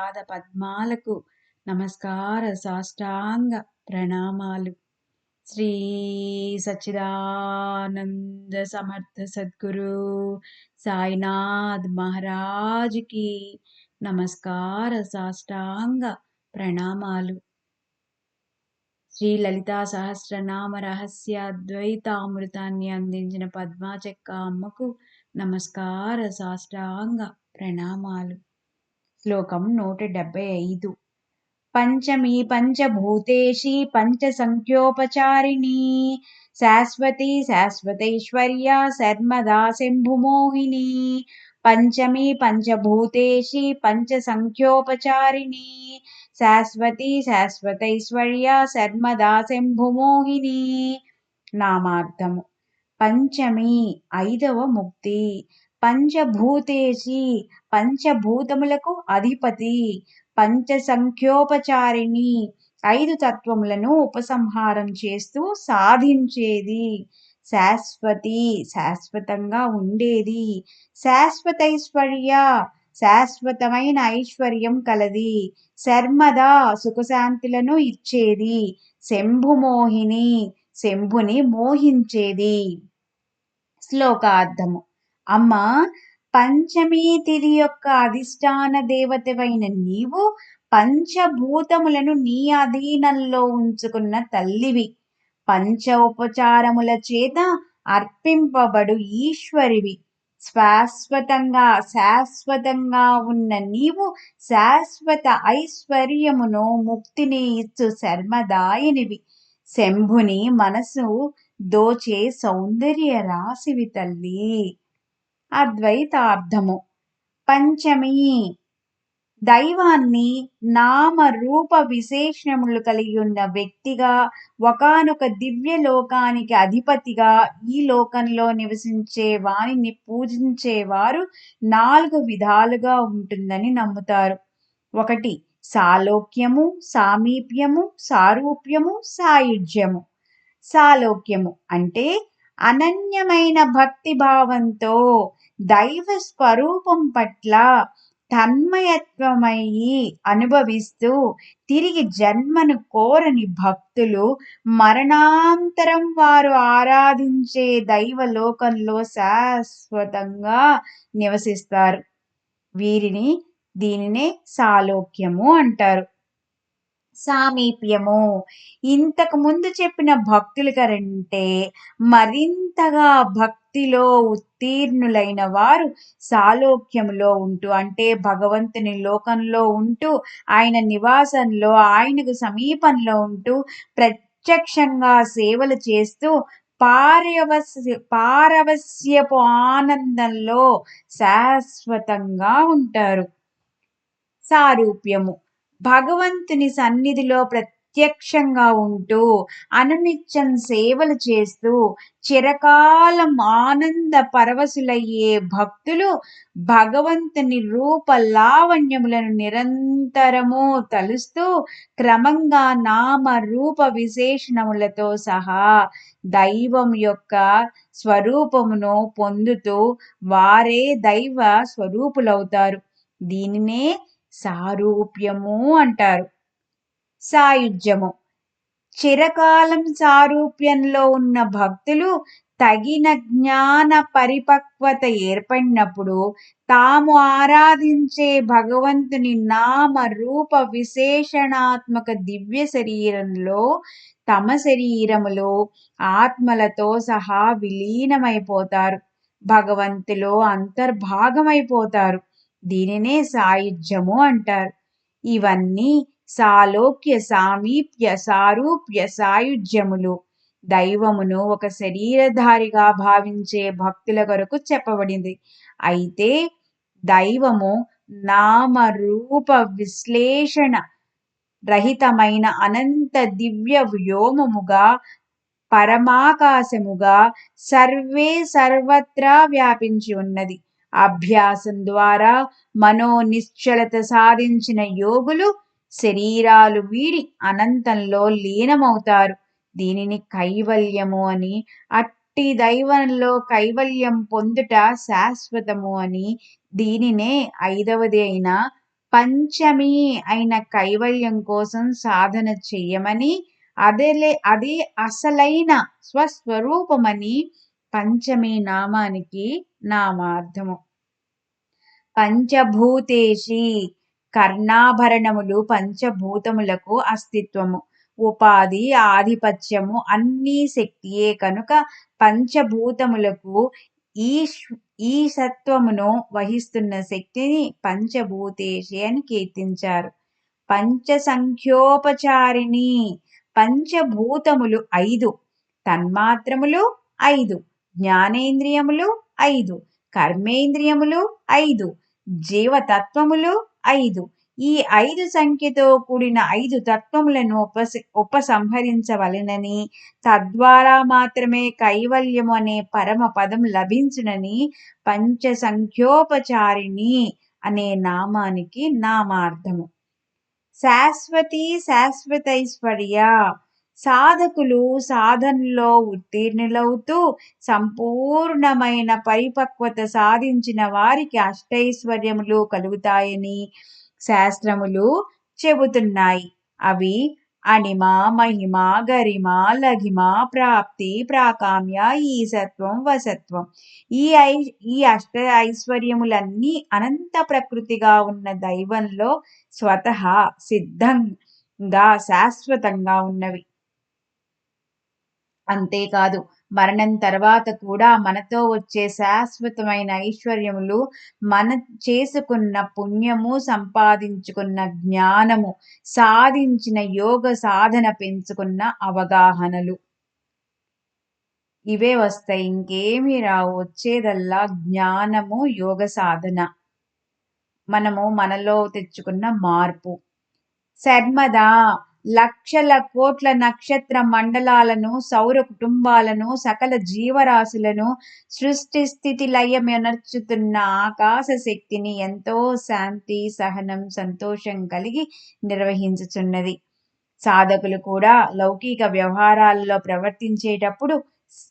పాద పద్మాలకు నమస్కార సాష్టాంగ ప్రణామాలు. శ్రీ సచ్చిదానంద సమర్థ సద్గురు సాయినాథ్ మహారాజ్కి నమస్కార సాష్టాంగ ప్రణామాలు. శ్రీ లలితా సహస్రనామ రహస్య అద్వైతామృతాన్ని అందించిన పద్మాచక్క అమ్మకు నమస్కార సాష్టాంగ ప్రణామాలు. శ్లోకం నూట డెబ్బై ఐదు. పంచమీ పంచభూతేషి పంచ సంఖ్యోపచారిణి శాశ్వతి శాశ్వతైశ్వర్య శర్మదా శంభుమోహిని పంచమీ పంచభూతేషి పంచ సంఖ్యోపచారిణి శాశ్వతి శాశ్వతైశ్వర్య శర్మదా శంభుమోహిని నామార్థము. పంచమి ఐదవ ముక్తి. పంచభూతేశి పంచభూతములకు అధిపతి పంచ సంఖ్యోపచారిణి ఐదు తత్వములను ఉపసంహారం చేస్తూ సాధించేది. శాశ్వతి శాశ్వతంగా ఉండేది. శాశ్వతైశ్వర్య శాశ్వతమైన ఐశ్వర్యం కలది. శర్మదా సుఖశాంతులను ఇచ్చేది. శంభుమోహిని శంభుని మోహించేది. శ్లోకార్థము. అమ్మ పంచమీ తిథి యొక్క అధిష్టాన దేవతవైన నీవు పంచభూతములను నీ అధీనంలో ఉంచుకున్న తల్లివి. పంచ ఉపచారముల చేత అర్పింపబడు ఈశ్వరివి. శాశ్వతంగా శాశ్వతంగా ఉన్న నీవు శాశ్వత ఐశ్వర్యమును ముక్తిని ఇచ్చు శర్మదాయనివి. శంభుని మనసు దోచే సౌందర్య రాశివి తల్లి. అద్వైతార్థము. పంచమి. దైవాన్ని నామ రూప విశేషణములు కలిగి ఉన్న వ్యక్తిగా ఒకనొక దివ్య లోకానికి అధిపతిగా ఈ లోకంలో నివసించే వాణిని పూజించేవారు నాలుగు విధాలుగా ఉంటుందని నమ్ముతారు. ఒకటి సాలోక్యము సామీప్యము సారూప్యము సాయుధ్యము సాలోక్యము అంటే అనన్యమైన భక్తి భావంతో దైవ స్వరూపం పట్ల తన్మయత్వమయ్యి అనుభవిస్తూ తిరిగి జన్మను కోరని భక్తులు మరణాంతరం వారు ఆరాధించే దైవ లోకంలో శాశ్వతంగా నివసిస్తారు. వీరిని దీనినే సాలోక్యము అంటారు. సామీప్యము. ఇంతకు ముందు చెప్పిన భక్తుల కంటే మరింతగా భక్తిలో ఉత్తీర్ణులైన వారు సాలోక్యంలో ఉంటూ అంటే భగవంతుని లోకంలో ఉంటూ ఆయన నివాసంలో ఆయనకు సమీపంలో ఉంటూ ప్రత్యక్షంగా సేవలు చేస్తూ పారవస్య పారవస్యపు ఆనందంలో శాశ్వతంగా ఉంటారు. సారూప్యము. భగవంతుని సన్నిధిలో ప్రత్యక్షంగా ఉంటూ అనునిత్యం సేవలు చేస్తూ చిరకాలం ఆనంద పరవశులయ్యే భక్తులు భగవంతుని రూప లావణ్యములను నిరంతరము తలుస్తూ క్రమంగా నామ రూప విశేషణములతో సహా దైవం యొక్క స్వరూపమును పొందుతూ వారే దైవ స్వరూపులవుతారు. దీనినే సారూప్యము అంటారు. సాయుధ్యము. చిరకాలం సారూప్యంలో ఉన్న భక్తులు తగిన జ్ఞాన పరిపక్వత ఏర్పడినప్పుడు తాము ఆరాధించే భగవంతుని నామ రూప విశేషణాత్మక దివ్య శరీరంలో తమ శరీరములో ఆత్మలతో సహా విలీనమైపోతారు. భగవంతులో అంతర్భాగమైపోతారు. దీనినే సాయుధ్యము అంటారు. ఇవన్నీ సాలోక్య సామీప్య సారూప్య సాయుధ్యములు దైవమును ఒక శరీరధారిగా భావించే భక్తుల కొరకు చెప్పబడింది. అయితే దైవము నామ రూప విశ్లేషణ రహితమైన అనంత దివ్య వ్యోమముగా పరమాకాశముగా సర్వే సర్వత్రా వ్యాపించి ఉన్నది. అభ్యాసం ద్వారా మనో నిశ్చలత సాధించిన యోగులు శరీరాలు వీడి అనంతంలో లీనమవుతారు. దీనిని కైవల్యము అని అట్టి దైవంలో కైవల్యం పొందుట శాశ్వతము అని దీనినే ఐదవది అయిన పంచమి అయిన కైవల్యం కోసం సాధన చెయ్యమని అదేలే అదే అసలైన స్వస్వరూపమని పంచమి నామానికి నామార్థము. పంచభూతేషి కర్ణాభరణములు పంచభూతములకు అస్తిత్వము. ఉపాధి ఆధిపత్యము అన్నీ శక్తియే కనుక పంచభూతములకు ఈ ఈ సత్వమును వహిస్తున్న శక్తిని పంచభూతేషి అని కీర్తించారు. పంచసంఖ్యోపచారిణి పంచభూతములు ఐదు తన్మాత్రములు ఐదు జ్ఞానేంద్రియములు ఐదు కర్మేంద్రియములు ఐదు జీవతత్వములు ఐదు. ఈ ఐదు సంఖ్యతో కూడిన ఐదు తత్వములను ఉపస ఉపసంహరించవలెనని తద్వారా మాత్రమే కైవల్యము అనే పరమ పదం లభించునని పంచసంఖ్యోపచారిణి అనే నామానికి నామార్థము. శాశ్వతి శాశ్వతైశ్వర్య సాధకులు సాధనలో ఉత్తీర్ణులవుతూ సంపూర్ణమైన పరిపక్వత సాధించిన వారికి అష్టైశ్వర్యములు కలుగుతాయని శాస్త్రములు చెబుతున్నాయి. అవి అణిమ మహిమ గరిమ లఘిమ ప్రాప్తి ప్రాకామ్య ఈసత్వం వసత్వం ఈ ఐ ఈ అష్ట ఐశ్వర్యములన్నీ అనంత ప్రకృతిగా ఉన్న దైవంలో స్వతహా సిద్ధంగా శాశ్వతంగా ఉన్నవి. అంతేకాదు. మరణం తర్వాత కూడా మనతో వచ్చే శాశ్వతమైన ఐశ్వర్యములు మన చేసుకున్న పుణ్యము సంపాదించుకున్న జ్ఞానము సాధించిన యోగ సాధన పెంచుకున్న అవగాహనలు. ఇవే వస్తాయి. ఇంకేమి రావు. వచ్చేదల్లా జ్ఞానము యోగ సాధన. మనము మనలో తెచ్చుకున్న మార్పు. శర్మదా లక్షల కోట్ల నక్షత్ర మండలాలను సౌర కుటుంబాలను సకల జీవరాశులను సృష్టి స్థితి లయమెనర్చుతున్న ఆకాశ శక్తిని ఎంతో శాంతి సహనం సంతోషం కలిగి నిర్వహించుచున్నది. సాధకులు కూడా లౌకిక వ్యవహారాల్లో ప్రవర్తించేటప్పుడు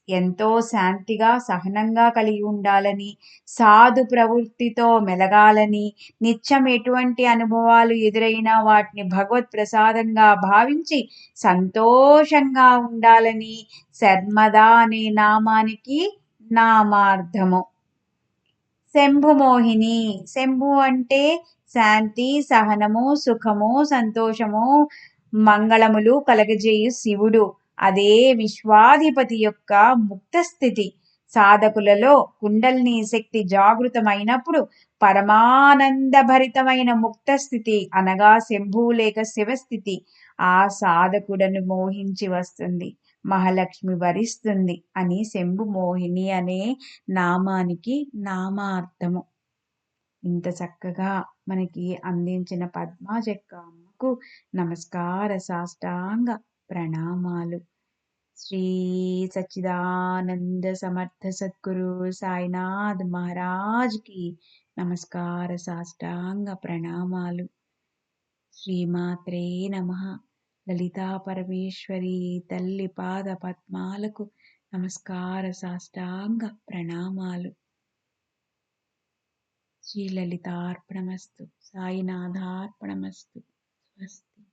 ఎంతో శాంతిగా సహనంగా కలిగి ఉండాలని సాధు ప్రవృత్తితో మెలగాలని నిత్యం ఎటువంటి అనుభవాలు ఎదురైనా వాటిని భగవత్ ప్రసాదంగా భావించి సంతోషంగా ఉండాలని శర్మదా అనే నామానికి నామార్థము శంభుమోహిని శంభు అంటే శాంతి సహనము సుఖము సంతోషము మంగళములు కలగజేయు శివుడు. అదే విశ్వాధిపతి యొక్క ముక్త స్థితి సాధకులలో కుండల్ని శక్తి జాగృతమైనప్పుడు పరమానందభరితమైన ముక్త స్థితి అనగా శంభు లేక శివస్థితి ఆ సాధకుడను మోహించి వస్తుంది. మహాలక్ష్మి వరిస్తుంది అని శంభు మోహిని అనే నామానికి నామార్థము. ఇంత చక్కగా మనకి అందించిన పద్మాజక్క అమ్మకు నమస్కార సాష్టాంగ. ప్రణామాలు. శ్రీ సచ్చిదానంద సమర్థ సద్గురు సాయినాథ్ మహారాజ్కి నమస్కార సాష్టాంగ ప్రణామాలు. శ్రీమాత్రే నమ. లలితా పరమేశ్వరి తల్లి పాద పద్మాలకు నమస్కార సాష్టాంగ ప్రణామాలు. శ్రీ లలితార్పణమస్తు సాయినాథార్పణమస్తు స్వస్తి.